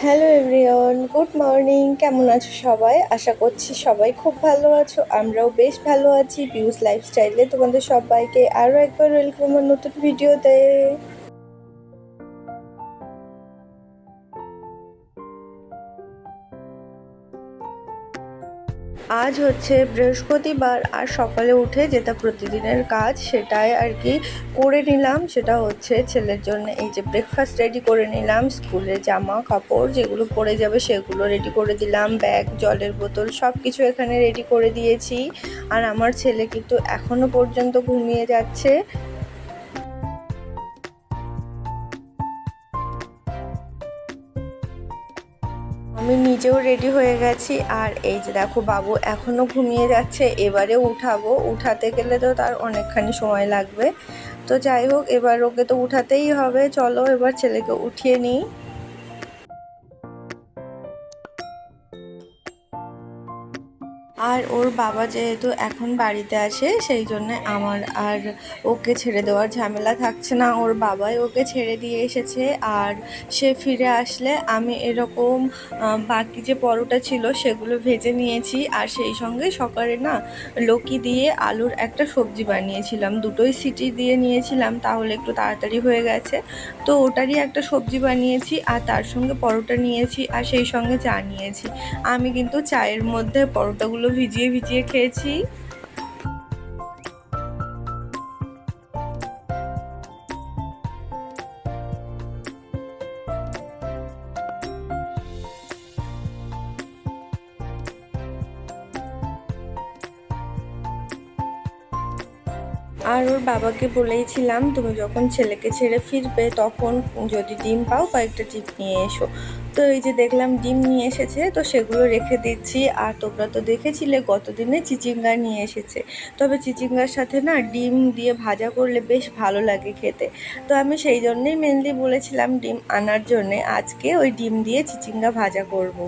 Hello everyone good morning কেমন আছো সবাই? আশা করছি সবাই খুব ভালো আছো। আমরাও বেশ ভালো আছি। পিউস লাইফস্টাইলে তোমাদের সবাইকে আরও একবার ওয়েলকাম আমার নতুন ভিডিওতে আজ হচ্ছে বৃহস্পতিবার আর সকালে উঠে যেটা প্রতিদিনের কাজ সেটাই আর কি করে নিলাম, সেটা হচ্ছে ছেলের জন্য এই যে ব্রেকফাস্ট রেডি করে নিলাম স্কুলের জামা কাপড় যেগুলো পরে যাবে সেগুলো রেডি করে দিলাম ব্যাগ জলের বোতল সব কিছু এখানে রেডি করে দিয়েছি। আর আমার ছেলে কিন্তু এখনও পর্যন্ত ঘুমিয়ে যাচ্ছে। নিজেও রেডি হয়ে গেছি। আর এই যে দেখো বাবু এখনও ঘুমিয়ে যাচ্ছে, এবারে উঠাবো। উঠাতে গেলে তো তার অনেকখানি সময় লাগবে। তো যাই হোক, এবার ওকে তো উঠাতেই হবে। চলো এবার ছেলেকে উঠিয়ে নিই। আর ওর বাবা যেহেতু এখন বাড়িতে আছে, সেই জন্য আমার আর ওকে ছেড়ে দেওয়ার ঝামেলা থাকছে না। ওর বাবাই ওকে ছেড়ে দিয়ে এসেছে আর সে ফিরে আসলে আমি এরকম বাকি যে পরোটা ছিল সেগুলো ভেজে নিয়েছি আর সেই সঙ্গে সকালে না লকি দিয়ে আলুর একটা সবজি বানিয়েছিলাম। দুটোই সিটি দিয়ে নিয়েছিলাম, তাহলে একটু তাড়াতাড়ি হয়ে গেছে। তো ওটারই একটা সবজি বানিয়েছি আর তার সঙ্গে পরোটা নিয়েছি আর সেই সঙ্গে চা নিয়েছি। আমি কিন্তু চায়ের মধ্যে পরোটাগুলো ভিজিয়ে ভিজিয়ে খেয়েছি। আর ওর বাবাকে বলেইছিলাম, তুমি যখন ছেলেকে ছেড়ে ফিরবে, তখন যদি ডিম পাও, কয়েকটা ডিম নিয়ে এসো। তো এই যে দেখলাম ডিম নিয়ে এসেছে, তো সেগুলো রেখে দিচ্ছি। আর তোমরা তো দেখেছিলে, গতদিনে চিচিঙ্গা নিয়ে এসেছে। তবে চিচিঙ্গার সাথে না ডিম দিয়ে ভাজা করলে বেশ ভালো লাগে খেতে। তো আমি সেই জন্যেই মেনলি বলেছিলাম ডিম আনার জন্যে, আজকে ওই ডিম দিয়ে চিচিঙ্গা ভাজা করব।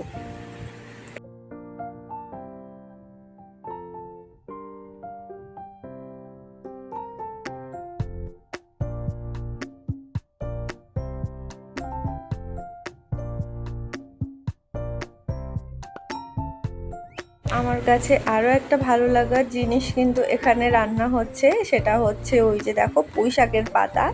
আমার কাছে আরও একটা ভালো লাগার জিনিস কিন্তু এখানে রান্না হচ্ছে, সেটা হচ্ছে ওই যে দেখো পুঁই শাকের পাতা।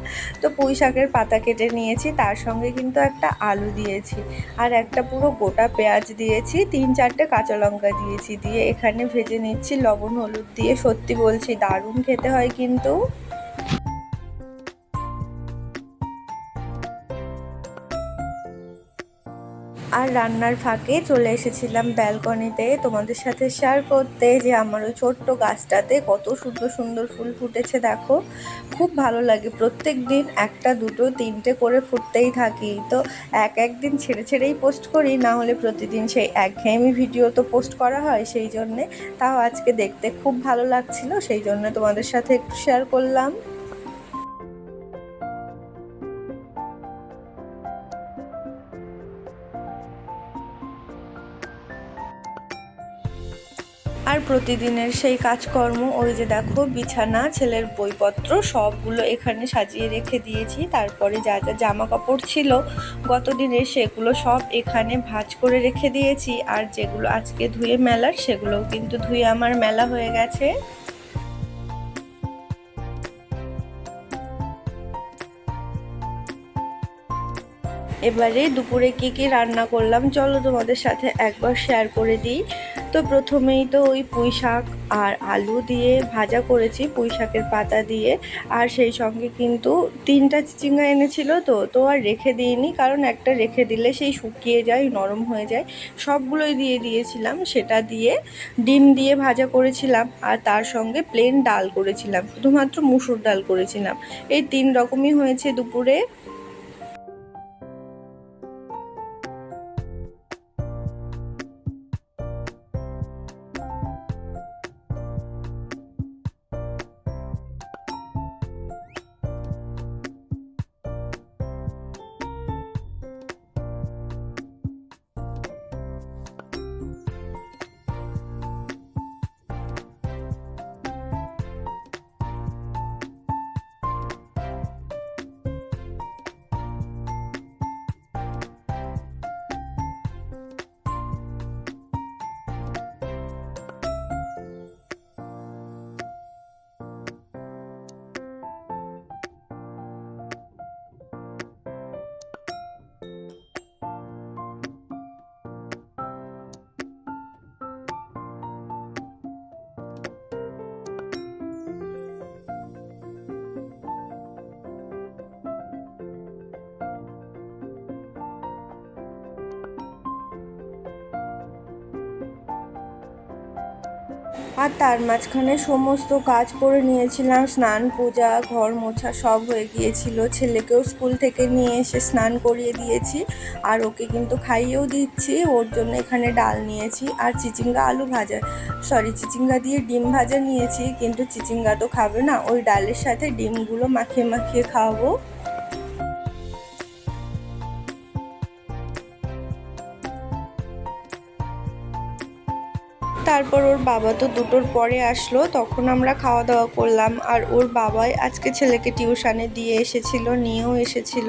তো পুঁই শাকের পাতা কেটে নিয়েছি, তার সঙ্গে কিন্তু একটা আলু দিয়েছি আর একটা পুরো গোটা পেঁয়াজ দিয়েছি, তিন চারটে কাঁচা লঙ্কা দিয়েছি, দিয়ে এখানে ভেজে নিচ্ছি লবণ, হলুদ দিয়ে। সত্যি বলছি, দারুণ খেতে হয় কিন্তু। আর রান্নার ফাঁকে চলে এসেছিলাম ব্যালকনিতে তোমাদের সাথে শেয়ার করতে যে আমার ওই ছোট্ট গাছটাতে কত সুন্দর সুন্দর ফুল ফুটেছে, দেখো। খুব ভালো লাগে, প্রত্যেক দিন একটা, দুটো, তিনটে করে ফুটতেই থাকি। তো এক এক দিন ছেড়ে ছেড়েই পোস্ট করি, না হলে প্রতিদিন সেই একঘেয়েমি ভিডিও তো পোস্ট করা হয় সেই জন্যে। তাও আজকে দেখতে খুব ভালো লাগছিল, সেই জন্য তোমাদের সাথে একটু শেয়ার করলাম। প্রতিদিনের সেই কাজকর্ম, ওই যে দেখো বিছানা, ছেলের বইপত্র, সবগুলো এখানে সাজিয়ে রেখে দিয়েছি। তারপরে যা যা জামা কাপড় ছিল গত গতদিনের সেগুলো সব এখানে ভাজ করে রেখে দিয়েছি। আর যেগুলো আজকে ধুয়ে মেলার, সেগুলোও কিন্তু ধুয়ে আমার মেলা হয়ে গেছে। এবারে দুপুরে কি কি রান্না করলাম, চলো তোমাদের সাথে একবার শেয়ার করে দিই। তো প্রথমেই তো ওই পুঁই শাক আর আলু দিয়ে ভাজা করেছি, পুঁই শাকের পাতা দিয়ে। আর সেই সঙ্গে কিন্তু তিনটা চিচিঙ্গা এনেছিল তো তো আর রেখে দিইনি, কারণ একটা রেখে দিলে সেই শুকিয়ে যায়, নরম হয়ে যায়। সবগুলোই দিয়ে দিয়েছিলাম, সেটা দিয়ে ডিম দিয়ে ভাজা করেছিলাম, আর তার সঙ্গে প্লেন ডাল করেছিলাম। শুধুমাত্র মুসুর ডাল করেছিলাম। এই তিন রকমই হয়েছে দুপুরে। আর তার মাঝখানে সমস্ত কাজ করে নিয়েছিলাম, স্নান, পূজা, ঘর মোছা সব হয়ে গিয়েছিল। ছেলেকেও স্কুল থেকে নিয়ে এসে স্নান করিয়ে দিয়েছি আর ওকে কিন্তু খাইয়েও দিচ্ছি। ওর জন্য এখানে ডাল নিয়েছি আর চিচিঙ্গা আলু ভাজা সরি চিচিঙ্গা দিয়ে ডিম ভাজা নিয়েছি। কিন্তু চিচিঙ্গা তো খাবে না, ওই ডালের সাথে ডিমগুলো মাখিয়ে মাখিয়ে খাওয়াবো। তারপর ওর বাবা তো দুটোর পরে আসলো, তখন আমরা খাওয়া দাওয়া করলাম। আর ওর বাবাই আজকে ছেলেকে টিউশানে দিয়ে এসেছিল, নিয়েও এসেছিল।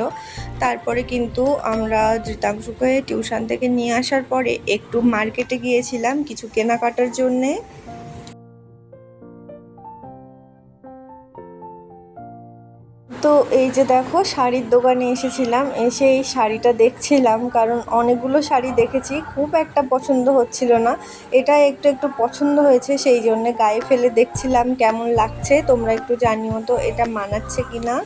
তারপরে কিন্তু আমরা ধৃতাংশুকে টিউশান থেকে নিয়ে আসার পরে একটু মার্কেটে গিয়েছিলাম কিছু কেনাকাটার জন্যে। তো এই যে দেখো, শাড়ির দোকানে এসেছিলাম, এসে এই শাড়িটা দেখছিলাম, কারণ অনেকগুলো শাড়ি দেখেছি, খুব একটা পছন্দ হচ্ছিল না। এটা একটু একটু পছন্দ হয়েছে, সেই জন্য গায়ে ফেলে দেখছিলাম কেমন লাগছে, তোমরা একটু জানিও তো, এটা মানাচ্ছে কি না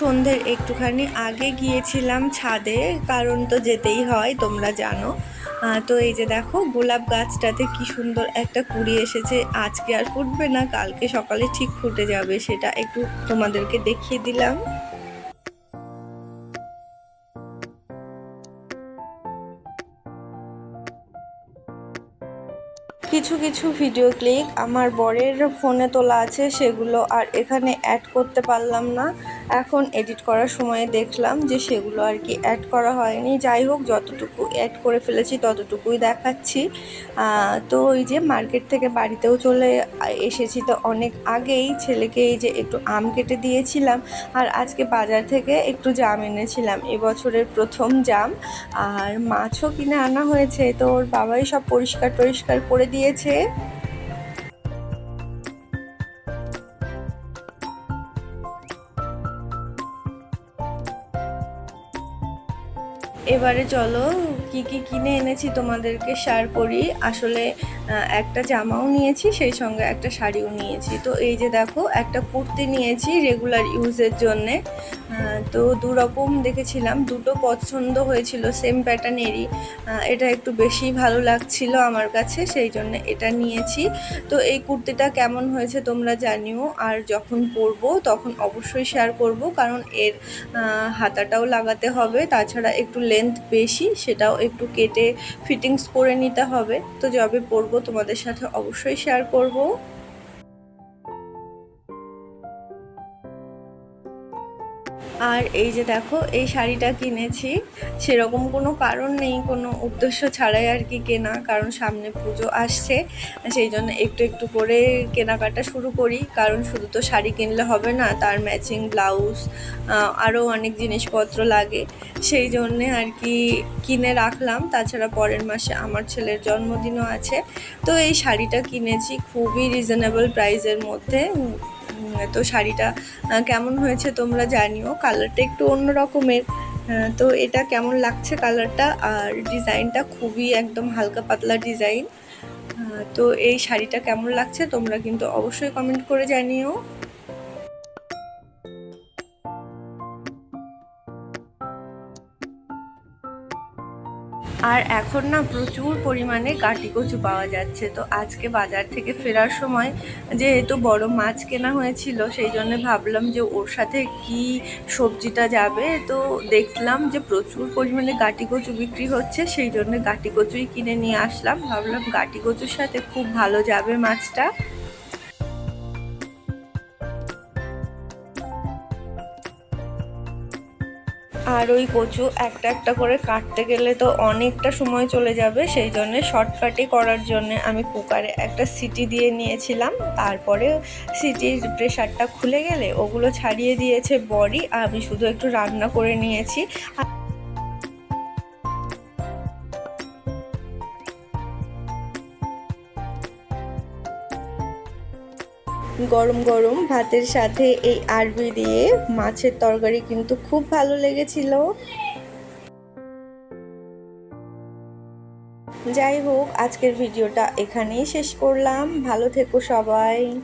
সন্ধ্যের একটুখানি আগে গিয়েছিলাম ছাদে, কারণ তো যেতেই হয়, তোমরা জানো। তো এই যে দেখো, গোলাপ গাছটাতে কি সুন্দর একটা কুড়ি এসেছে। আজকে আর ফুটবে না, কালকে সকালে ঠিক ফুটে যাবে, সেটা একটু তোমাদেরকে দেখিয়ে দিলাম। কিছু কিছু ভিডিও ক্লিপ আমার বরের ফোনে তোলা আছে, সেগুলো আর এখানে অ্যাড করতে পারলাম না। এখন এডিট করার সময় দেখলাম যে সেগুলো আর কি অ্যাড করা হয়নি। যাই হোক, যতটুকু অ্যাড করে ফেলেছি ততটুকুই দেখাচ্ছি। তো ওই যে মার্কেট থেকে বাড়িতেও চলে এসেছি তো অনেক আগেই ছেলেকে এই যে একটু আম কেটে দিয়েছিলাম আর আজকে বাজার থেকে একটু জাম এনেছিলাম। এবছরের প্রথম জাম। আর মাছও কিনে আনা হয়েছে, তো ওর বাবাই সব পরিষ্কার টরিষ্কার করে দিয়েছে এবারে চলো, কি কি কিনে এনেছি তোমাদেরকে শেয়ার করি। আসলে একটা জামাও নিয়েছি, সেই সঙ্গে একটা শাড়িও নিয়েছি। তো এই যে দেখো, একটা কুর্তি নিয়েছি রেগুলার ইউজের জন্যে। তো দু রকম দেখেছিলাম। দুটো পছন্দ হয়েছিল সেম প্যাটার্নেরই। এটা একটু বেশি ভালো লাগছিল আমার কাছে, সেই জন্য এটা নিয়েছি। তো এই কুর্তিটা কেমন হয়েছে তোমরা জানিও, আর যখন পরবো তখন অবশ্যই শেয়ার করব, কারণ এর হাতাটাও লাগাতে হবে, তাছাড়া একটু লেন্থ বেশি, সেটাও একটু কেটে ফিটিংস করে নিতে হবে। তো যবে পরবো তোমাদের সাথে অবশ্যই শেয়ার করব। আর এই যে দেখো, এই শাড়িটা কিনেছি। সেরকম কোনো কারণ নেই, কোনো উদ্দেশ্য ছাড়াই আর কি কেনা, কারণ সামনে পুজো আসছে। সেই জন্য একটু একটু করে কেনাকাটা শুরু করি, কারণ শুধু তো শাড়ি কিনলে হবে না, তার ম্যাচিং ব্লাউজ আরও অনেক জিনিসপত্র লাগে। সেই জন্যে আর কি কিনে রাখলাম। তাছাড়া পরের মাসে আমার ছেলের জন্মদিনও আছে। তো এই শাড়িটা কিনেছি খুবই রিজনেবল প্রাইসের মধ্যে। তো শাড়িটা কেমন হয়েছে তোমরা জানিও। কালারটা একটু অন্য রকমের। তো এটা কেমন লাগছে কালারটা আর ডিজাইনটা খুবই একদম হালকা পাতলা ডিজাইন। তো এই শাড়িটা কেমন লাগছে তোমরা কিন্তু অবশ্যই কমেন্ট করে জানিও। আর এখন না প্রচুর পরিমাণে কাটি কচু পাওয়া যাচ্ছে। তো আজকে বাজার থেকে ফেরার সময় যেহেতু বড় মাছ কেনা হয়েছিল, সেই জন্য ভাবলাম যে ওর সাথে কি সবজিটা যাবে। তো দেখলাম যে প্রচুর পরিমাণে গাটি কচু বিক্রি হচ্ছে, সেই জন্য গাটি কচুই কিনে নিয়ে আসলাম। ভাবলাম গাটি কচুর সাথে খুব ভালো যাবে মাছটা। আর ওই কচু একটা একটা করে কাটতে গেলে তো অনেকটা সময় চলে যাবে, সেই জন্য শর্টকাটে করার জন্য আমি কুকারে একটা সিটি দিয়ে নিয়েছিলাম। তারপরে সিটির প্রেশারটা খুলে গেলে ওগুলো ছাড়িয়ে দিয়েছে বড়ি, আমি শুধু একটু রান্না করে নিয়েছি। গরম গরম ভাতের সাথে এই আরবি দিয়ে মাছের তরকারি কিন্তু খুব ভালো লেগেছিল। যাই হোক, আজকের ভিডিওটা এখানেই শেষ করলাম। ভালো থেকো সবাই।